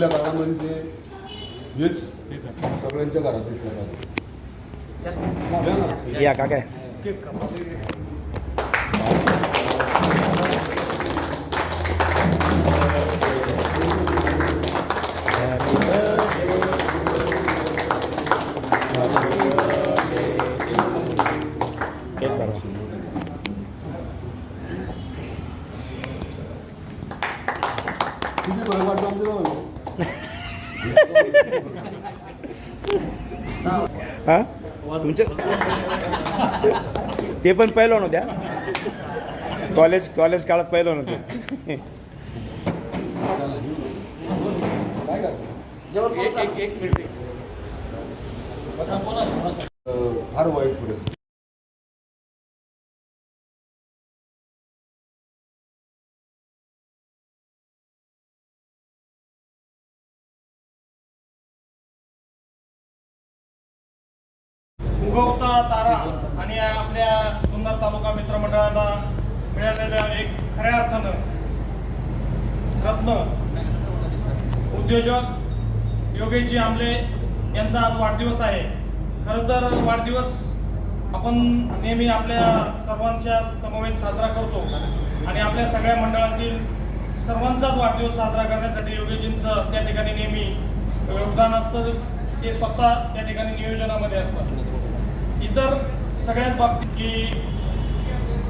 पुढल्या काळामध्ये ते हेच सगळ्यांच्या घरात द्या ना. या केक तुमच्या ते पण पहिलं होत्या. कॉलेज कॉलेज काळात पहिलं होते. काय करतो अं, फार वाईट परिस्थिती उगवता तारा आणि आपल्या जुन्नर तालुका मित्रमंडळाला मिळालेल्या एक खऱ्या अर्थानं रत्न. उद्योजक योगेशजी आमले यांचा आज वाढदिवस आहे. खरं तर वाढदिवस आपण नेहमी आपल्या सर्वांच्या समवेत साजरा करतो आणि आपल्या सगळ्या मंडळातील सर्वांचाच वाढदिवस साजरा करण्यासाठी योगेशजींचं त्या ठिकाणी नेहमी योगदान असतं. ते स्वतः त्या ठिकाणी नियोजनामध्ये असतात. इतर सगळ्याच बाबतीत की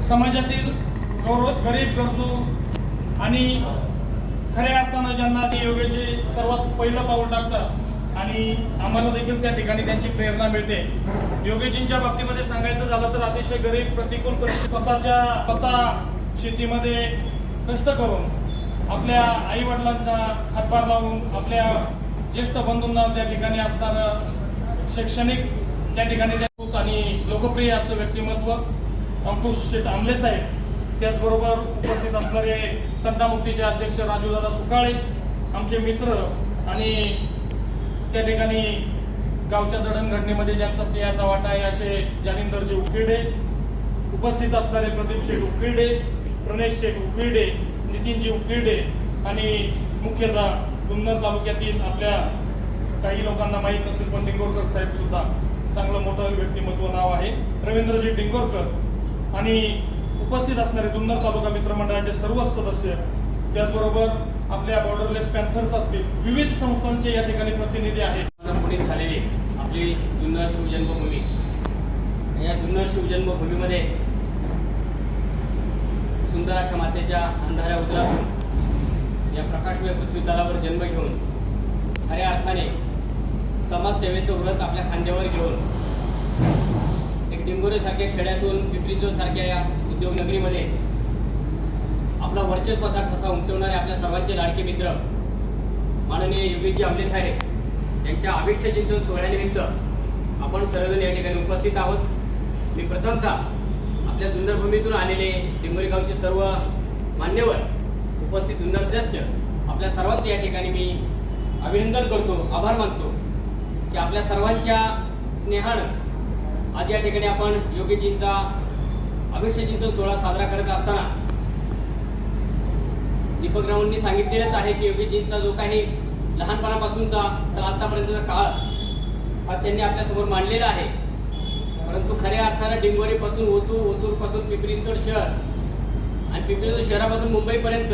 समाजातील गौर गरीब गरजू आणि खऱ्या अर्थानं ज्यांना ते योगाचे सर्वात पहिलं पाऊल टाकतात आणि आम्हाला देखील त्या ठिकाणी त्यांची प्रेरणा मिळते. योगेजींच्या बाबतीमध्ये सांगायचं झालं तर अतिशय गरीब प्रतिकूल परिस्थिती स्वतःच्या स्वतः शेतीमध्ये कष्ट करून आपल्या आईवडिलांना हातभार लावून आपल्या ज्येष्ठ बंधूंना त्या ठिकाणी असणारं शैक्षणिक त्या ठिकाणी आणि लोकप्रिय असं व्यक्तिमत्व अंकुश शेठ आमले साहेब त्याचबरोबर उपस्थित असणारे तंटामुक्तीचे अध्यक्ष राजूदादा सुकाळे आमचे मित्र आणि त्या ठिकाणी गावच्या जडणघडणीमध्ये ज्यांचा सिंहाचा वाटा आहे असे जालिंदरजी उकिरडे उपस्थित असणारे प्रदीप शेठ उकिरडे प्रणेश शेठ उकिरडे नितीनजी उकिरडे आणि मुख्यतः जुन्नर तालुक्यातील आपल्या काही लोकांना माहीत नसेल पण डिंगोरकर साहेब सुद्धा चांगलं मोठं व्यक्तिमत्व नाव आहे. रवींद्रजी डिंगोरकर आणि उपस्थित असणारे जुन्नर तालुका मित्रमंडळाचे सर्वच सदस्य त्याचबरोबर आपल्या बॉर्डरलेस पॅन्थर्स असतील विविध संस्थांचे या ठिकाणी प्रतिनिधी आहेत. पुढील झालेली आपली जुन्नर शिवजन्मभूमी. या जुन्नर शिवजन्मभूमीमध्ये सुंदर अशा मातेच्या अंधाऱ्या उदरातून या प्रकाशमय पृथ्वी तलावर जन्म घेऊन खऱ्या अर्थाने समाजसेवेचं व्रत आपल्या खांद्यावर घेऊन एक डिंगोरेसारख्या खेड्यातून पिंपरी सारख्या या उद्योगनगरीमध्ये आपला वर्चस्वाचा ठसा उमटवणारे आपल्या सर्वांचे लाडके मित्र माननीय योगीजी आमले साहेब यांच्या अभिष्ट चिंतन सोहळ्यानिमित्त आपण सर्वजण या ठिकाणी उपस्थित आहोत. मी प्रथमतः आपल्या जुन्नरभूमीतून आलेले डिंबरीगावचे सर्व मान्यवर उपस्थित जुन्नरदस्य आपल्या सर्वांचे या ठिकाणी मी अभिनंदन करतो आभार मानतो की आपल्या सर्वांच्या स्नेहानं आज या ठिकाणी आपण योगीजींचा अभिष्ट चिंतन सोहळा साजरा करत असताना दीपक राऊंनी सांगितलेलंच आहे की योगीजींचा जो काही लहानपणापासूनचा तर आतापर्यंतचा काळ हा त्यांनी आपल्यासमोर मांडलेला आहे. परंतु खऱ्या अर्थानं डिंगोरीपासून ओतूर ओतूरपासून पिंपरी शहर आणि पिंपरी शहरापासून मुंबईपर्यंत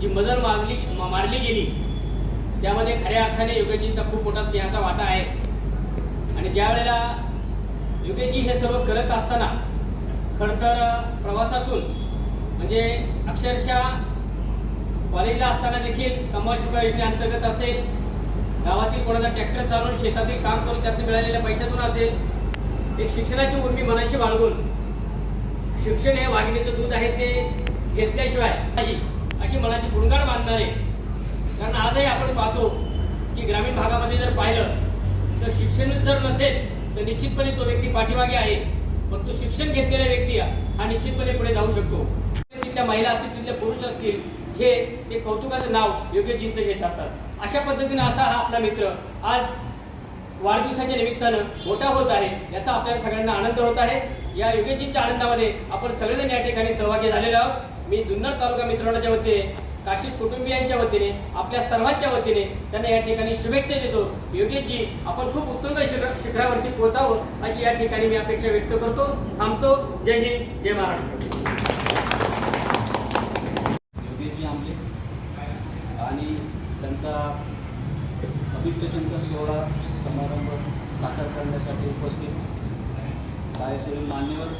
जी मजल मारली मा- मारली गेली त्यामध्ये खऱ्या अर्थाने योगेजींचा खूप मोठा सिंहाचा वाटा आहे. आणि ज्या वेळेला योगेजी हे सर्व करत असताना खरं तर प्रवासातून. म्हणजे अक्षरशः कॉलेजला असताना देखील कमाल शुल्क योजनेअंतर्गत असेल गावातील कोणाचा ट्रॅक्टर चालवून शेतातील काम करून त्यातून मिळालेल्या पैशातून असेल एक शिक्षणाची उर्मी मनाशी बाळगून शिक्षण हे वाघिणीचं दूध आहे ते घेतल्याशिवाय नाही अशी मनाची गुणगाड बांधणारे. कारण आजही आपण पाहतो की ग्रामीण भागामध्ये जर पाहिलं तर शिक्षण जर नसेल तर निश्चितपणे तो व्यक्ती पाठीमागे आहे. परंतु शिक्षण घेतलेला व्यक्ती हा निश्चितपणे पुढे जाऊ शकतो. तिथल्या महिला असतील तिथले पुरुष असतील हे ते कौतुकाचं नाव योग्यजींचं घेत असतात. अशा पद्धतीने असा हा आपला मित्र आज वाढदिवसाच्या निमित्तानं मोठा होत आहे याचा आपल्याला सगळ्यांना आनंद होत आहे. या योगेजींच्या आनंदामध्ये आपण सगळेजण या ठिकाणी सहभागी झालेलो आहोत. मी जुन्नर तालुका मित्रांच्या वतीने काशी कुटुंबियांच्या वतीने आपल्या सर्वांच्या वतीने त्यांना या ठिकाणी शुभेच्छा देतो. योगेशजी आपण खूप उत्तुंग शिखर शिखरावरती पोहोचावं अशी या ठिकाणी मी अपेक्षा व्यक्त करतो. थांबतो. जय हिंद जय महाराष्ट्र. योगेशजी आमले आणि त्यांचा अभिष्टचंदन सोहळा समारंभ साकार करण्यासाठी उपस्थित कार्यश्री मान्यवर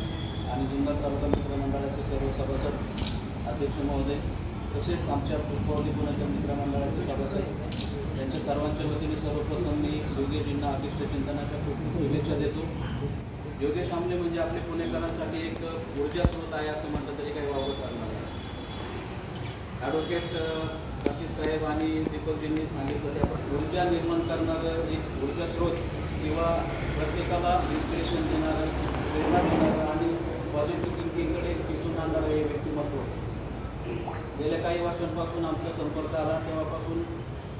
आणि जुन्नर तालुका मित्रमंडळाचे सर्व सभासद अध्यक्ष महोदय तसेच आमच्या पुष्पावली पुण्याच्या मित्रमंडळाचे सदस्य त्यांच्या सर्वांच्या वतीने सर्वप्रथम मी योगेशजींना अभिष्ट चिंतनाच्या खूप शुभेच्छा देतो. योगेश आमले म्हणजे आपले पुणेकरांसाठी एक ऊर्जा स्रोत आहे असं म्हटलं तरी काही वावर चालणार नाही. ॲडव्होकेट रशीद साहेब आणि दीपकजींनी सांगितलं त्या ऊर्जा निर्माण करणारं एक ऊर्जा स्रोत किंवा प्रत्येकाला इन्स्पिरेशन देणारं प्रेरणा देणारं आणि पॉझिटिव्ह थिंकिंगकडे दिसून आणणारं हे व्यक्तिमत्व गेल्या काही वर्षांपासून आमचा संपर्क आला तेव्हापासून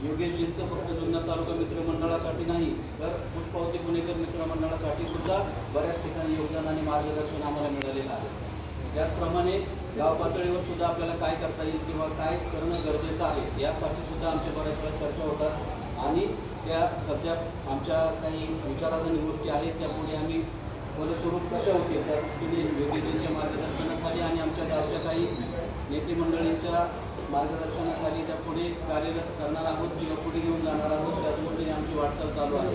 योगेशजींचं फक्त जुन्नर तालुका मित्रमंडळासाठी नाही तर पुष्पावती पुणेकर मित्रमंडळासाठी सुद्धा बऱ्याच ठिकाणी योगदान आणि मार्गदर्शन आम्हाला मिळालेलं आहे. त्याचप्रमाणे गाव पातळीवर सुद्धा आपल्याला काय करता येईल किंवा काय करणं गरजेचं आहे यासाठी सुद्धा आमच्या बऱ्याच वेळा चर्चा होतात. आणि त्या सध्या आमच्या काही विचाराधीन गोष्टी आहेत त्या पुढे आम्ही फलस्वरूप कशा होतील त्या दृष्टीने योगेशजींच्या मार्गदर्शनाखाली आणि आमच्या गावच्या काही नेते मंडळींच्या मार्गदर्शनाखाली त्या पुढे कार्यरत करणार आहोत किंवा पुढे घेऊन जाणार आहोत त्या आमची वाटचाल चालू आहे.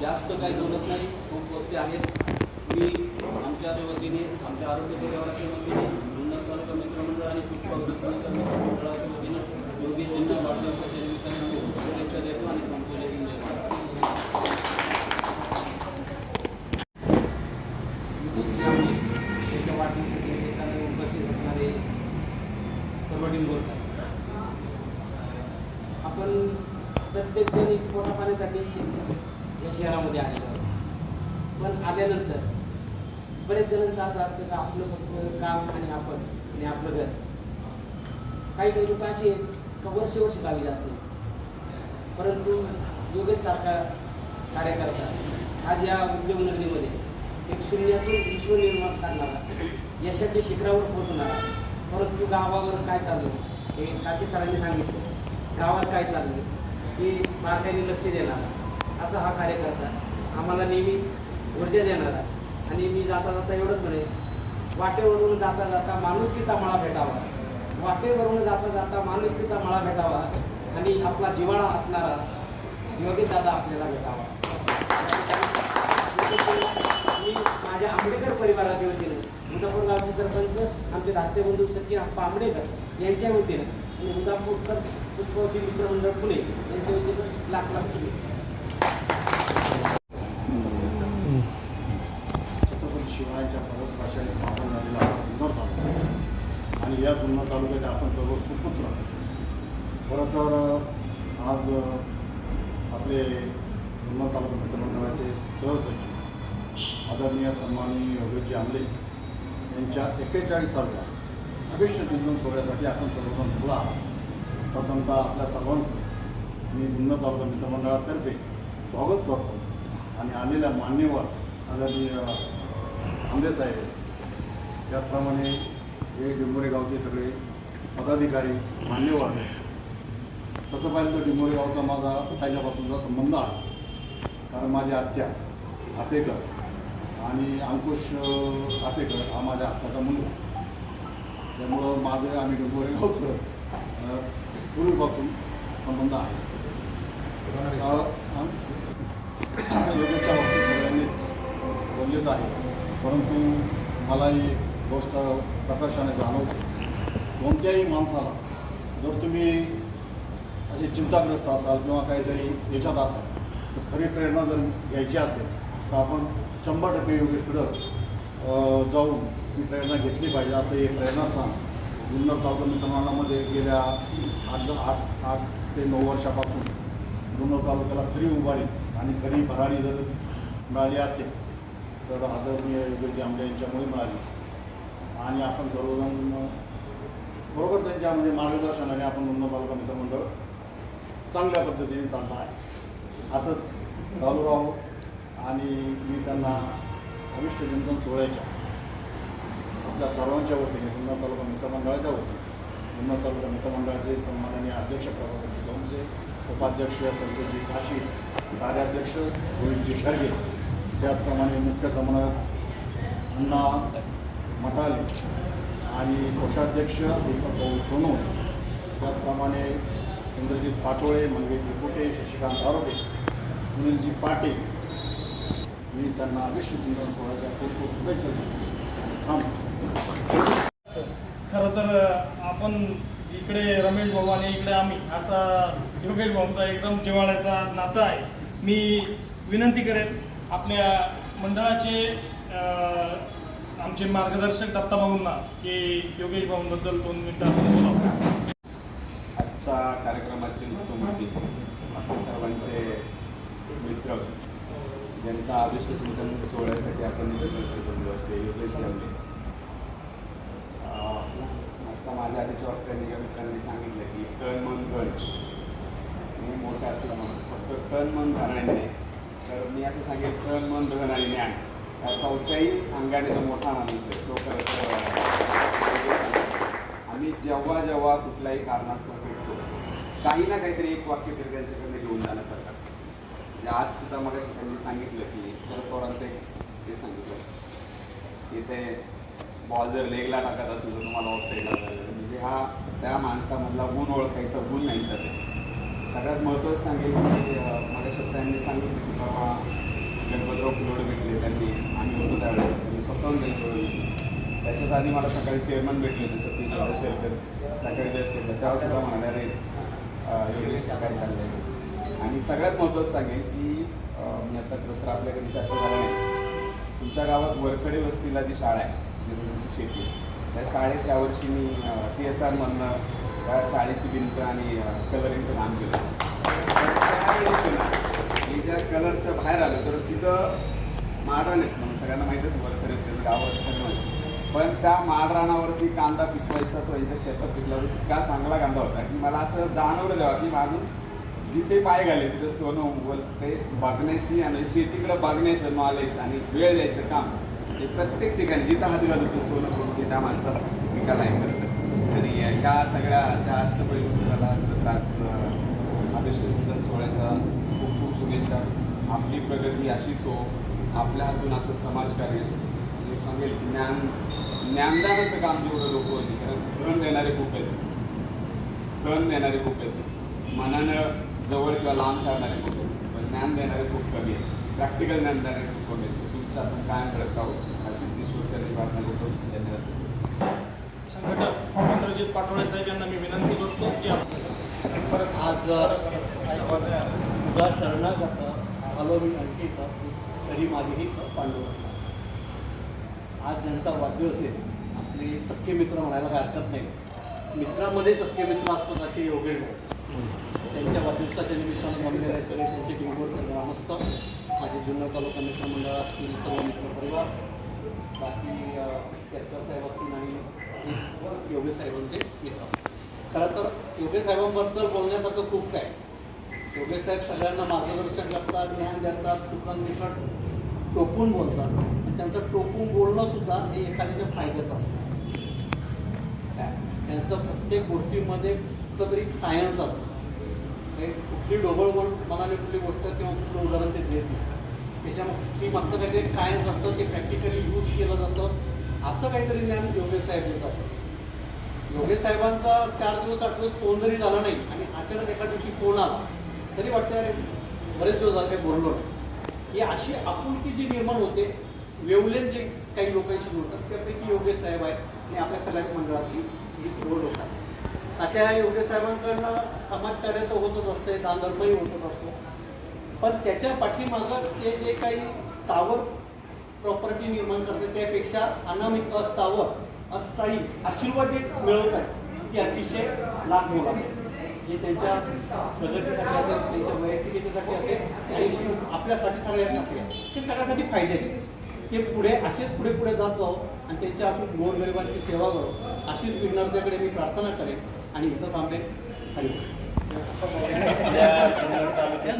जास्त काही बोलत नाही खूप गोष्टी आहेत. मी आमच्या वतीने आमच्या आरोग्य परिवाराच्या वतीने जुन्नर तालुका मित्रमंडळ आणि पुष्पा मित्रमंडळाच्या वतीनं योगीजींना वाढदिवसाच्या निमित्ताने शुभेच्छा देतो आणि थांबतो जय हिंद, जय महाराष्ट्र. त्याच्या वाढदिवसाच्या निमित्ताने उपस्थित असणारे सर्व आपण प्रत्येक जण एक पोटा पाण्यासाठी या शहरामध्ये आलेलो आहोत. पण आल्यानंतर बरेच जणांचं असं असतं का आपलं फक्त काम आणि आपण आणि आपलं घर. काही काही लोक असे आहेत का वर्ष वर्ष गावी जात नाही परंतु योगेश सारखा कार्यकर्ता आज या उद्योग नगरीमध्ये एक शून्यातून विश्व निर्माण करणारा यशाच्या शिखरावर पोहोचणारा परंतु गावावर काय चाललं हे काशी सरांनी सांगितलं. गावात काय चाललं हे बारकाईने लक्ष देणारा असा हा कार्यकर्ता आम्हाला नेहमी ऊर्जा देणारा आणि मी जाता जाता एवढंच म्हणे वाटेवरून जाता जाता माणुसकीचा मळा भेटावा. वाटेवरून जाता जाता माणुसकीचा मळा भेटावा. आणि आपला जिवाळा असणारा योगी दादा आपल्याला भेटावा. मी माझ्या आंबेडकर येऊन गेलो. उदापूर गावचे सरपंच आमचे धाकटे बंधू सचिन आप्पा यांच्या वतीनं आणि उदापूरकर पुष्पवती मित्रमंडळ पुणे यांच्या वतीनं लाख लाख शुभेच्छा. छत्रपती परस परसभाषेने स्थापन झालेला जुन्नर तालुका आणि या जुन्नर तालुक्याचे आपण सर्व सुपुत्र खरं तर आज आपले जुन्नर तालुका मित्रमंडळाचे सहसचिव आदरणीय सन्मानी योगेशजी आमले यांच्या एक्केचाळीसाव्या भविष्य चिंतन सोहळ्यासाठी आपण सर्वजण बोला प्रथमतः आपल्या सर्वांचं मी जुन्नर मित्रमंडळातर्फे स्वागत करतो. आणि आलेल्या मान्यवर आदरणीय आंबे साहेब त्याचप्रमाणे हे डिंबोरे गावचे सगळे पदाधिकारी मान्यवर. आहेत तसं पाहिलं तर डिंबोरे गावचा माझा पहिल्यापासूनचा संबंध आहे. कारण माझ्या आत्या थापेकर आणि अंकुश अं, हा माझ्या आत्ताचा मुलगा. त्यामुळं माझं आणि डिंबोरे गावचं पूर्वीपासून संबंध आहे. योगाच्या बाबतीत सगळ्यांनी बोललेच आहे. परंतु मला ही गोष्ट प्रकर्षाने जाणवते. कोणत्याही माणसाला जर तुम्ही असे चिंताग्रस्त असाल किंवा काहीतरी याच्यात असाल तर खरी प्रेरणा जर घ्यायची असेल तर आपण शंभर टक्के योगेशकडं अं, जाऊन मी प्रेरणा घेतली पाहिजे असं हे प्रेरणास्थान जुन्नर तालुका मित्रमंडळामध्ये गेल्या आठ आठ आठ ते नऊ वर्षापासून जुन्नर तालुक्याला खरी उभारी आणि खरी भरारी जर मिळाली असेल तर आदरणीय योगेशजी आमच्या यांच्यामुळे मिळाली. आणि आपण सर्वजण बरोबर त्यांच्या म्हणजे मार्गदर्शनाने आपण जुन्नर तालुका मित्रमंडळ चांगल्या पद्धतीने चालतं आहे. असंच चालू राहू. आणि मी त्यांना अविष्ट जिंकून सोहळ्याच्या आपल्या सर्वांच्या वतीने जुन्नर तालुका मित्रमंडळाच्या वतीने जुन्नर तालुका मित्रमंडळाचे सन्माननीय अध्यक्ष प्रभाकर गौंसे उपाध्यक्ष संजयजी काशी कार्याध्यक्ष गोविंदजी खरगे त्याचप्रमाणे मुख्य समन्वयक अण्णा मटाले आणि कोषाध्यक्ष दीपक भाऊ सोनू त्याचप्रमाणे इंद्रजित पाटोळे मंगेशजी कुटे शशिकांत आरोपे सुनीलजी पाटील मी त्यांना विश्वचिंतन सोहळ्याच्या खूप खूप शुभेच्छा देतो. थांब. खरं तर आपण इकडे रमेश भाऊ आणि इकडे आम्ही असा योगेश भाऊंचा एकदम जिव्हाळ्याचा नातं आहे. मी विनंती करेन आपल्या मंडळाचे आमचे मार्गदर्शक दत्ता भाऊंना की योगेश भाऊंबद्दल दोन मिनटं आपण बोलावं. आजच्या कार्यक्रमाची सर्वांचे मित्र ज्यांचा आविष्ट चिंतन सोहळ्यासाठी आपण एकत्र जमलो असे योगेश आता माझ्या आधीच्या वक्त्यांनी या मित्रांनी सांगितलं की तण मन गण मी मोठा असलेला माणूस. फक्त तण मन धनाने नाही तर मी असं सांगेल तण मन धन आणि ज्ञान या चौथ्याही अंगाने जो मोठा माणूस आहे तो खरं आम्ही जेव्हा जेव्हा कुठल्याही कारणास्तव भेटतो काही ना काहीतरी एक वाक्य तरी त्यांच्याकडनं घेऊन जाण्यासाठी म्हणजे आज सुद्धा मग त्यांनी सांगितलं की शरद पवारांचं एक ते सांगितलं. की ते बॉल जर लेगला टाकत असेल तर तुम्हाला ऑफ म्हणजे हा त्या माणसामधला गुण ओळखायचा गुण यांच्यात आहे सगळ्यात महत्त्वाचं सांगेल की माझ्या शब्दांनी सांगितलं की बाबा गणपतराव फुलोडे भेटले त्यांनी. आम्ही होतो त्यावेळेस. मी स्वतःहून त्यांच्यावर त्याच्याच आधी मला सकाळी चेअरमन भेटले होते सतीश शेरकर. सकाळी बेस्ट तेव्हा सुद्धा म्हणाले अरे अं, योगेश काय चाललंय आणि सगळ्यात महत्त्वाचं सांगेल की मी आता खरं तर चर्चा झाला नाही तुमच्या गावात वरकडे वस्तीला जी शाळा आहे जिथे तुमची शेती त्या शाळेत त्यावर्षी मी सी एस आरमधनं त्या शाळेची भिंत आणि कलरिंगचं काम केलं. तर मी ज्या कलरच्या बाहेर आलो तर तिथं माडरान आहेत म्हणून सगळ्यांना माहीतच वरकडे असेल गावात सगळं पण त्या माडराणावरती कांदा पिकवायचा तो यांच्या शेतात पिकला इतका चांगला कांदा होता की मला असं जाणवलं जेव्हा की माणूस जिथे पाय घाले तिथं सोनं उगवल ते बघण्याची आणि शेतीकडे बघण्याचं नॉलेज आणि वेळ द्यायचं काम हे प्रत्येक ठिकाणी जिथं हात घालतो ते सोनं करून ते त्या माणसाला विकायला हे करतं आणि ह्या सगळ्या अशा अष्टपैलूला आज अं, सोहळ्याच्या खूप खूप शुभेच्छा. आपली प्रगती अशीच हो. आपल्या हातून असं समाजकार्य मी सांगेल ज्ञान ज्ञानदानाचं काम जेवढं लोक होते कारण धन देणारे खूप आहेत. धन देणारे खूप आहेत. मनानं जवळ किंवा लांब सारणारे खूप आहेत पण ज्ञान देणारे खूप कमी आहेत. प्रॅक्टिकल ज्ञान देणारे खूप कमी आहेत. तुमच्या हातून कायम घडत आहोत. अशीच ईश्वरच्या प्रार्थना करतो. धन्यवाद. संघटक मंत्रजित पाटोळे साहेब यांना मी विनंती करतो की आपण परत आज तुझा शरणागत आलो मी आणखी तरी माझीही पांडव आज ज्यांचा वाढदिवस आहे आपले सख्खे मित्र म्हणायला काही हरकत नाही. मित्रामध्ये सख्खे मित्र असतात असे भाऊ. दिवसाच्या निमित्तानं जमलेले आहे सगळे त्यांचे टिंगोर ग्रामस्थ माझे जुन्नर तालुका मित्र मंडळातील सर्व मित्रपरिवार बाकी केतकर साहेब असतील आणि योगी साहेबांचे मित्र. खरं तर योगी साहेबांबद्दल बोलण्यासारखं खूप काय. योगी साहेब सगळ्यांना मार्गदर्शन करतात ज्ञान देतात चुकन निकट टोकून बोलतात. त्यांचं टोकून बोलणं सुद्धा हे एखाद्याच्या फायद्याचं असतं. त्यांचं प्रत्येक गोष्टीमध्ये तरी सायन्स असतं. कुठली ढोबळ मनाने कुठली गोष्ट किंवा कुठलं उदाहरण ते देत नाही. त्याच्या ती मागचं काहीतरी एक सायन्स असतं ते प्रॅक्टिकली यूज केलं जातं. असं काहीतरी ज्ञान योगेश साहेब देत असतात. योगेश साहेबांचा चार दिवस आठ दिवस फोन जरी झाला नाही आणि अचानक एका दिवशी फोन आला तरी वाटतं अरे बरेच दिवस झाले काही बोललो नाही. ही अशी आपुलकी जी निर्माण होते वेवलेन जे काही लोकांशी बोलतात त्यापैकी योगेश साहेब आहेत आणि आपल्या सगळ्याच मंडळाची ही सर्व लोक अशा योग्य साहेबांकडनं समाजकार्य तर होतच असते दानधर्मही होतच असतो. पण त्याच्या पाठीमागं ते जे काही स्थावर प्रॉपर्टी निर्माण करते त्यापेक्षा अनामिक अस्थावर अस्थायी आशीर्वाद जे मिळवत आहेत ती अतिशय लाभ आहे. जे त्यांच्या प्रगतीसाठी असेल त्यांच्या वैयक्तिकतेसाठी असेल आणि आपल्यासाठी सगळ्यासाठी आहे. हे सगळ्यासाठी फायद्याचे ते पुढे असेच पुढे पुढे जात जाऊ आणि त्यांच्या आपण गोरगरिबांची सेवा करू अशीच विघ्नार्थ्याकडे मी प्रार्थना करेन आणि इथं थांबेन हरी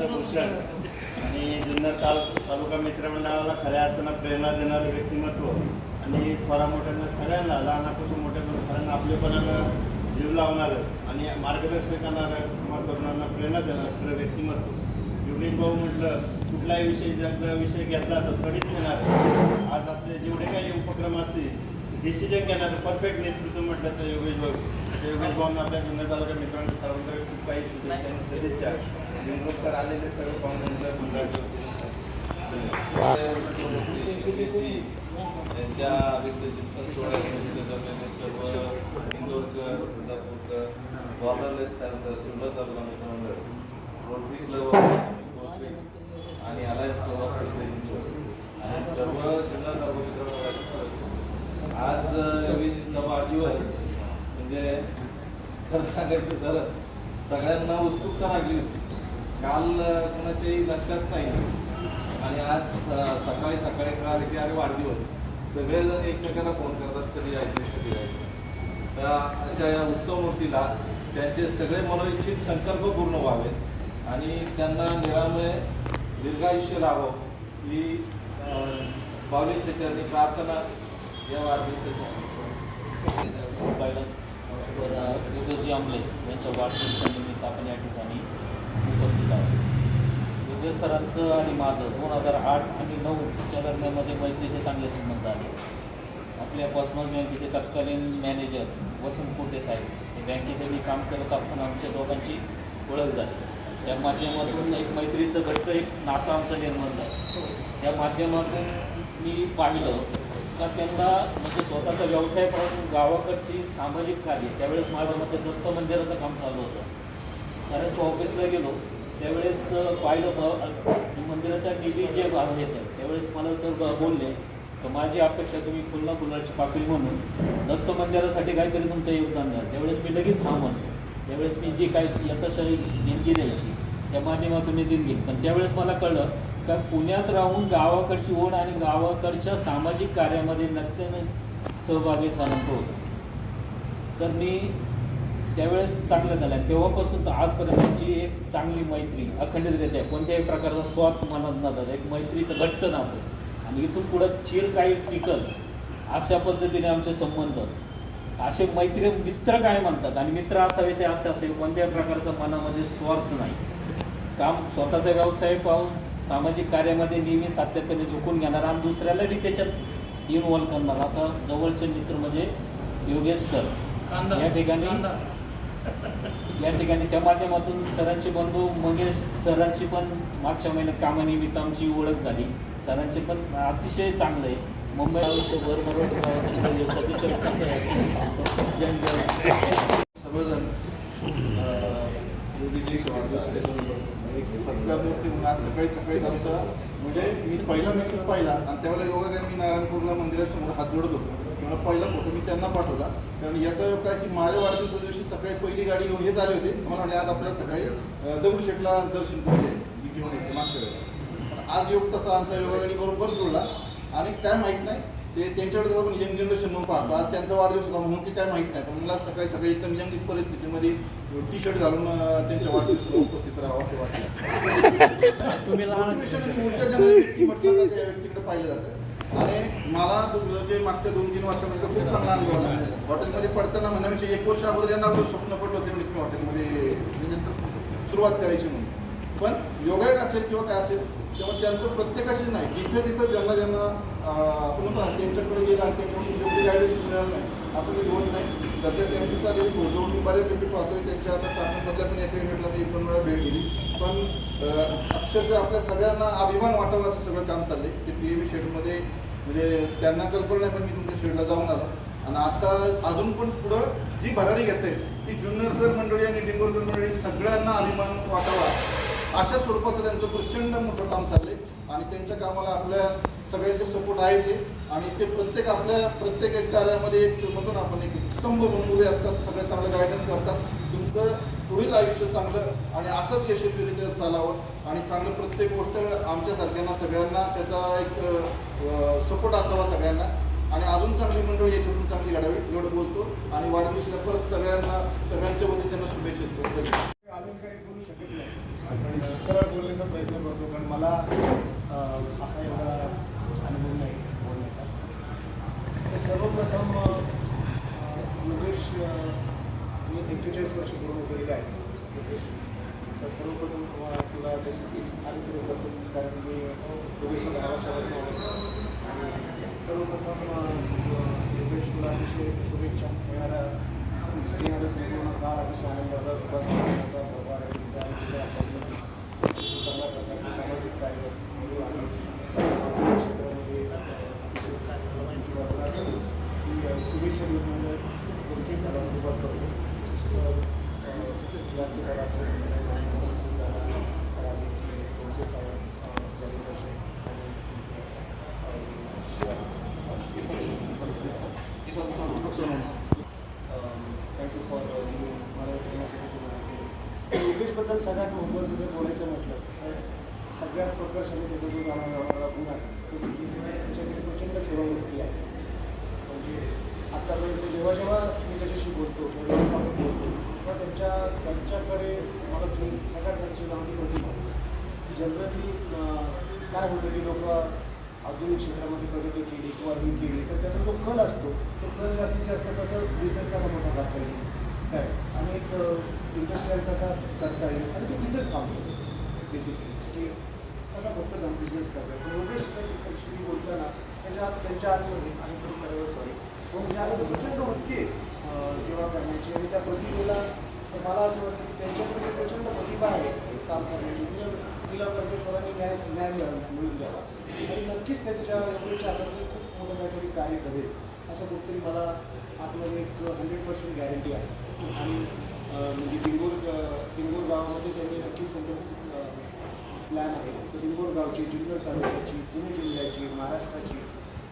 भूषण आणि जुन्नर ताल तालुका मित्रमंडळाला खऱ्या अर्थानं प्रेरणा देणारं व्यक्तिमत्व आणि थोरा मोठ्यांना सगळ्यांना लहानापासून मोठ्यापासून सगळ्यांना आपलेपणानं जीव लावणारं आणि मार्गदर्शन करणारं किंवा तरुणांना प्रेरणा देणारं खरं व्यक्तिमत्व. प्रेमभाऊ म्हटलं कुठलाही विषय जगदा विषय घेतला तर कधीच नेणार आज आपले जेवढे काही उपक्रम असतील डिसिजन घेणार परफेक्ट नेतृत्व म्हटलं तर योगेश भाऊ. अशा योगेश भाऊंना आपल्या जुन्या तालुक्या मित्रांना सर्वांकडे खूप काही शुभेच्छा आणि सदिच्छा. निवडणूककर आलेले सर्व पाहुण्यांचं मंडळाच्या वतीने धन्यवाद. त्यांच्या विद्युत जमलेले सर्व इंदोरकर प्रतापूरकर बॉर्डरलेस त्यानंतर सुंदर तालुका मित्रमंडळ. रोटरी क्लब आणि अलायन्स क्लब ऑफ आणि सर्व जुन्नर आज नवा वाढदिवस म्हणजे खरं सांगायचं तर सगळ्यांना उत्सुकता लागली होती. काल कोणाच्याही लक्षात नाही. आणि आज सकाळी सकाळी कळाले की अरे वाढदिवस. सगळेजण एकमेकांना फोन करतात कधी यायचे कधी यायचे तर अशा या उत्सव मूर्तीला त्यांचे सगळे मनोइच्छित संकल्प पूर्ण व्हावे आणि त्यांना निरामय दीर्घायुष्य लाभो ही अ, त्यांनी प्रार्थना या वाढदिवसाच्या पहिलं आंबले यांच्या वाढदिवसानिमित्त आपण या ठिकाणी उपस्थित आहोत. योगेश सरांचं आणि माझं दोन हजार आठ आणि नऊच्या दरम्यानमध्ये मैत्रीचे चांगले संबंध आले. आपल्या कॉस्मॉस बँकेचे तत्कालीन मॅनेजर वसंत कोटे साहेब हे बँकेसाठी काम करत असताना आमच्या दोघांची ओळख झाली. त्या माध्यमातून एक मैत्रीचं घट्ट एक नातं आमचं निर्माण झालं. त्या माध्यमातून मी पाहिलं का त्यांना म्हणजे स्वतःचा व्यवसाय पाहून गावाकडची सामाजिक कार्य त्यावेळेस माझ्या मते दत्त मंदिराचं काम चालू होतं. सरांच्या ऑफिसला गेलो त्यावेळेस पाहिलं ब मंदिराच्या निधी जे आहेत त्यावेळेस मला सर ब- बोलले की माझी अपेक्षा तुम्ही पुन्हा फुलाची पाकळी म्हणून दत्त मंदिरासाठी काहीतरी तुमचं योगदान द्या. त्यावेळेस मी लगेच हा म्हणतो त्यावेळेस मी जी काही यथाशाही देणगी द्यायची त्या माध्यमातून मी देणगी पण त्यावेळेस मला कळलं का पुण्यात राहून गावाकडची ओढ आणि गावाकडच्या सामाजिक कार्यामध्ये नक्कीच सहभागी सरांचं होतं. तर मी त्यावेळेस चांगलं झालं. तेव्हापासून तर आजपर्यंतची एक चांगली मैत्री अखंडितरित्या कोणत्याही प्रकारचा स्वार्थ मनात नव्हता. एक मैत्रीचं घट्ट नातं. आणि इथून पुढं चिर काही टिकल अशा पद्धतीने आमचे संबंध. असे मैत्री मित्र काय म्हणतात? आणि मित्र असावे ते असे असेल. कोणत्याही प्रकारचा मनामध्ये स्वार्थ नाही. काम स्वतःचा व्यवसाय पाहून सामाजिक कार्यामध्ये नेहमी सातत्याने झुकून घेणार आणि दुसऱ्याला बी त्याच्यात इन्व्हॉल्व करणार. असा जवळचे मित्र म्हणजे योगेश सर. या ठिकाणी. या ठिकाणी त्या माध्यमातून सरांचे बंधू मंगेश सरांची पण मागच्या महिन्यात कामानिमित्त आमची ओळख झाली. सरांचे पण अतिशय चांगलं आहे. मुंबई आयुष्यभर सर्वजण वाढदिवसासाठी एक सत्कारमूर्ती म्हणून आज सकाळी सकाळीच आमचा म्हणजे मी पहिला मेसेज पाहिला आणि त्यावेळेला योगा मी नारायणपूरला मंदिरासमोर हात जोडत होतो. मला पहिला फोटो मी त्यांना पाठवला. कारण याचा योग काय की माझ्या वाढदिवसा दिवशी सकाळी पहिली गाडी घेऊन हेच आले होते. मला म्हणजे आज आपल्याला सकाळी दगडूशेठला दर्शन करून घेऊन यायचं मागच्या वेळेला. पण आज योग तसा आमचा योगाने बरोबर जुळला आणि काय माहीत नाही ते त्यांच्याकडे आपण यंग जनरेशन म्हणून पाहतो आज त्यांचा वाढदिवस होता म्हणून ते काय माहीत नाही. पण मला सकाळी सकाळी एकदम यंग परिस्थितीमध्ये टी शर्ट घालून त्यांच्या वाढदिवसाला उपस्थित राहावं असं वाटतं तुम्ही लहान म्हटलं त्या व्यक्तीकडे पाहिलं जातं. आणि मला जे मागच्या दोन तीन वर्षामध्ये खूप चांगला अनुभव आला. हॉटेलमध्ये पडताना म्हणण्यापेक्षा एक वर्ष अगोदर यांना स्वप्न पडलं होते म्हणजे तुम्ही हॉटेलमध्ये सुरुवात करायची म्हणून. पण योगायोग असेल किंवा काय असेल तेव्हा त्यांचं प्रत्येकाशीच नाही. जिथे तिथं ज्यांना ज्यांना अं, आपण म्हणतो त्यांच्याकडे गेलं आणि त्यांच्याकडून योग्य गायडन्स मिळालं नाही असं कधी होत नाही. सध्या त्यांची चाललेली घोडदौड बऱ्यापैकी पाहतोय. त्यांच्या आता शासनामधल्या पण एका युनिटला मी एक दोन वेळा भेट दिली. पण अक्षरशः आपल्या सगळ्यांना अभिमान वाटावा असं सगळं काम चाललंय. ते पी एम शेडमध्ये म्हणजे त्यांना कल्पना नाही पण मी तुमच्या शेडला जाऊन आलो. आणि आता अजून पण पुढं जी भरारी घेते ती जुन्नरकर मंडळी आणि डिंगोरकर मंडळी सगळ्यांना अभिमान वाटावा. अशा स्वरूपाचं त्यांचं प्रचंड मोठं काम चाललंय. आणि त्यांच्या कामाला आपल्या सगळ्यांचे सपोर्ट आहेच आहे आणि ते प्रत्येक आपल्या प्रत्येक कार्यामध्ये एक म्हणतो ना आपण एक स्तंभ म्हणून उभे असतात. सगळे चांगलं गायडन्स करतात. तुमचं पुढील आयुष्य चांगलं आणि असंच यशस्वीरित्या चालावं. आणि चांगलं प्रत्येक गोष्ट आमच्यासारख्यांना सगळ्यांना त्याचा एक सपोर्ट असावा सगळ्यांना. आणि अजून चांगली मंडळी याच्यातून चांगली घडावी एवढं बोलतो. आणि वाढदिवशीला परत सगळ्यांना सगळ्यांच्या वतीने त्यांना शुभेच्छा देतो धन्यवाद. अजून काही बोलू शकत नाही पण सरळ बोलण्याचा प्रयत्न करतो कारण मला असा एवढा अनुभव नाही बोलण्याचा. तर सर्वप्रथम वर्ष पूर्ण केलेलं आहे. योगेश तर सर्वप्रथम तुम्हाला तुला त्यासाठी आणि पुढे करतो कारण मी योगेशच्या दहा वर्षापासून आणि सर्वप्रथम अं, योगेश तुला अतिशय शुभेच्छा. येणारा येणारा संपूर्ण काळ अतिशय आनंदाचा सुखाचा आनंदाचा प्रभावीचा अतिशय आपल्याला चांगल्या प्रकारचे सामाजिक कार्य करू आणि आपल्या क्षेत्रामध्ये अतिशय कामांची वाटत आहे. ही अं, शुभेच्छा देऊन म्हणजे पुढची त्याला सुरुवात करतो तर, अं, जास्त काय असतं तसं काही नाही. तर राजेशचे प्रोसेस आहे अं, जालिंदर शेख आणि थँक्यू फॉर मला सांगण्यासाठी त्याच्याबद्दल सगळ्यात महत्त्वाचं जर बोलायचं म्हटलं तर सगळ्यात प्रकर्षाने त्याचा जो गाणं गुण आहे तो त्याच्याकडे प्रचंड सेवावृत्ती आहे. म्हणजे आत्तापर्यंत जेव्हा जेव्हा मी त्याच्याशी बोलतो जेव्हा आपण बोलतो तेव्हा त्यांच्या त्यांच्याकडे मला जी सगळ्यात त्यांची जाणवती प्रतिमा जनरली काय होतं की लोक औद्योगिक क्षेत्रामध्ये प्रगती केली किंवा ही केली तर त्याचा जो कल असतो तो कल जास्तीत जास्त कसं बिझनेस कसा मोठा करता येईल? काय आणि एक इंडस्ट्रियल कसा करता येईल? आणि तो तिथेच थांबतो बेसिकली की कसा फक्त जाऊन बिझनेस करता येईल योगेश ॲक्च्युली बोलताना त्याच्या त्यांच्या आतमध्ये आणि सॉरी तो म्हणजे प्रचंड होती सेवा करण्याची आणि त्या प्रतिभेला मला असं वाटतं की त्यांच्याकडे प्रचंड प्रतिभा आहे काम करण्याची. तिला परमेश्वराने न्याय न्याय मिळून द्यावा. आणि नक्कीच त्यांच्या योगेच्या हातातून खूप मोठं काहीतरी कार्य करेल. असं कुठतरी मला आतमध्ये एक हंड्रेड पर्सेंट गॅरंटी आहे. आणि म्हणजे डिंगोर डिंगोर गावामध्ये त्यांनी नक्कीच त्यांचं प्लॅन आहे. डिंगोर गावची जिल्हा तालुक्याची पुणे जिल्ह्याची महाराष्ट्राची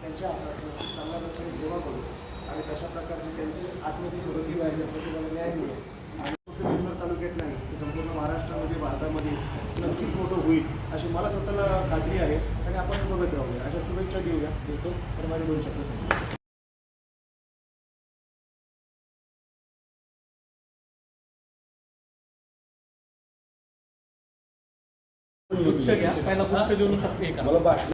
त्यांच्या चांगल्या प्रकारे सेवा करू आणि तशा प्रकारचे त्यांचे आतमध्ये वृद्धी व्हायला प्रत्येकाला न्याय मिळेल आणि फक्त जिल्हा तालुक्यात नाही तर संपूर्ण महाराष्ट्रामध्ये भारतामध्ये नक्कीच मोठं होईल अशी मला स्वतःला खात्री आहे. आणि आपण बघत राहूया. अशा शुभेच्छा देऊया. देतो तर माझे दोन शब्द सांगतो मला भाषण